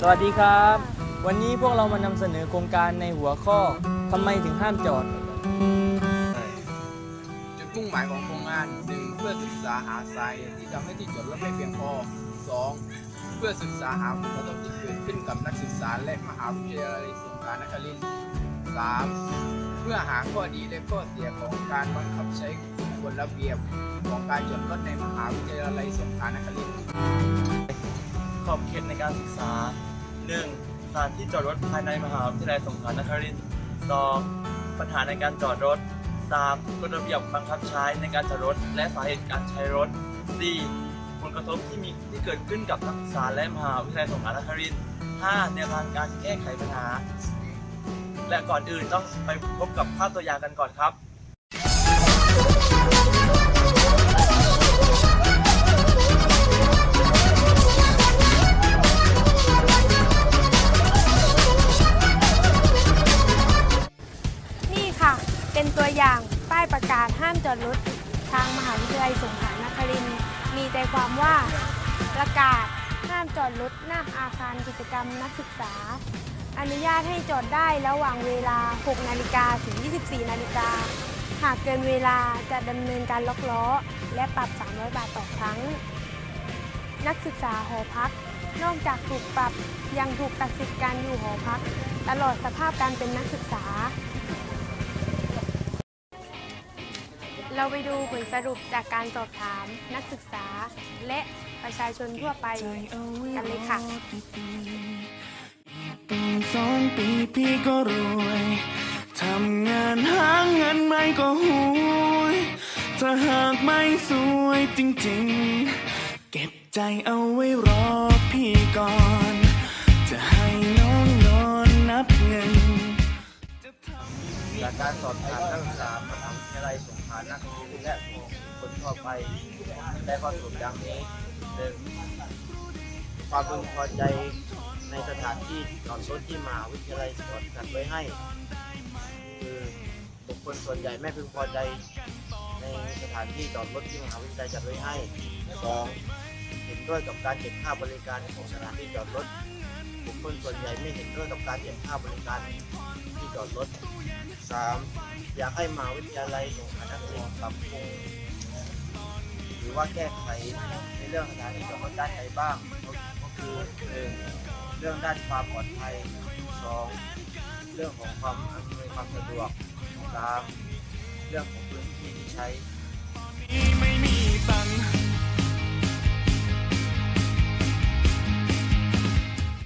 สวัสดีครับ วันนี้พวกเรามานำเสนอโครงการในหัวข้อทำไมถึงห้ามจอด จุดมุ่งหมายของโครงงาน 1. เพื่อศึกษาหาสาเหตุที่ทำให้ที่จอดรถไม่เพียงพอ 2. เพื่อศึกษาหาผลกระทบที่เกิดขึ้นกับนักศึกษาและมหาวิทยาลัยสงขลานครินทร์ 3. เพื่อหาข้อดีและข้อเสียของการบังคับใช้กฎระเบียบของการจอดรถในมหาวิทยาลัยสงขลานครินทร์ อบเขตในการศึกษา 1. สถานที่จอดรถภายในมหาวิทยาลัยสงขลานครินทร์ 2. ปัญหาในการจอดรถ 3. กฎระเบียบบังคับใช้ในการจอดรถ และสาเหตุการใช้รถ 4. ผลกระทบที่มีที่เกิดขึ้นกับนักศึกษาและมหาวิทยาลัยสงขลานครินทร์ 5. แนวทางการแก้ไขปัญหา และก่อนอื่นต้องไปพบกับภาพตัวอย่างกันก่อนครับ ป้ประกาศห้ามจอดรถทางมหาวิทยาลัยสงขลานครินทร์มีใจความว่าประกาศห้ามจอดรถหน้าอาคารกิจกรรมนักศึกษา อนุญาตให้จอดได้ระหว่างเวลา 6 นาฬิกาถึง 24 นาฬิกา หากเกินเวลาจะดำเนินการล็อกล้อ และปรับ 300 บาทต่อครั้ง นักศึกษาหอพัก นอกจากถูกปรับยังถูกตัดสิทธิการอยู่หอพัก ตลอดสภาพการเป็นนักศึกษา เราไปดูผลสรุปจากการสอบถาม นักศึกษา และประชาชนทั่วไปกันเลยค่ะปีสองปีพี่ก็รวยทำงานหาเงินไม่ก็หุยถ้าหากไม่สวยจริงๆ เก็บใจเอาไว้รอ จากการสอบถามนักศึกษามหาวิทยาลัยสงขลานครินทร์และคนทั่วไปได้ข้อสรุปดังนี้หนึ่งความพึงพอใจในสถานที่จอดรถที่มหาวิทยาลัยจอดจัดไว้ให้ คือบุคคลส่วนใหญ่ไม่พึงพอใจในสถานที่จอดรถที่มหาวิทยาลัยจัดไว้ให้สองเห็นด้วยกับการเก็บค่าบริการของสถานที่จอดรถ บุคคลส่วนใหญ่ไม่เห็นด้วยกับการเก็บค่าบริการที่จอดรถ 3. อยากให้มหาวิทยาลัยสงขลานครินทร์ปรับปรุงหรือว่าแก้ไขในเรื่องสถานที่จอดรถด้านใดบ้าง ก็คือ 1. เรื่องด้านความปลอดภัย 2. เรื่องของความอำนวยความสะดวก 3. เรื่องของพื้นที่ที่ใช้ไม่มีตังค์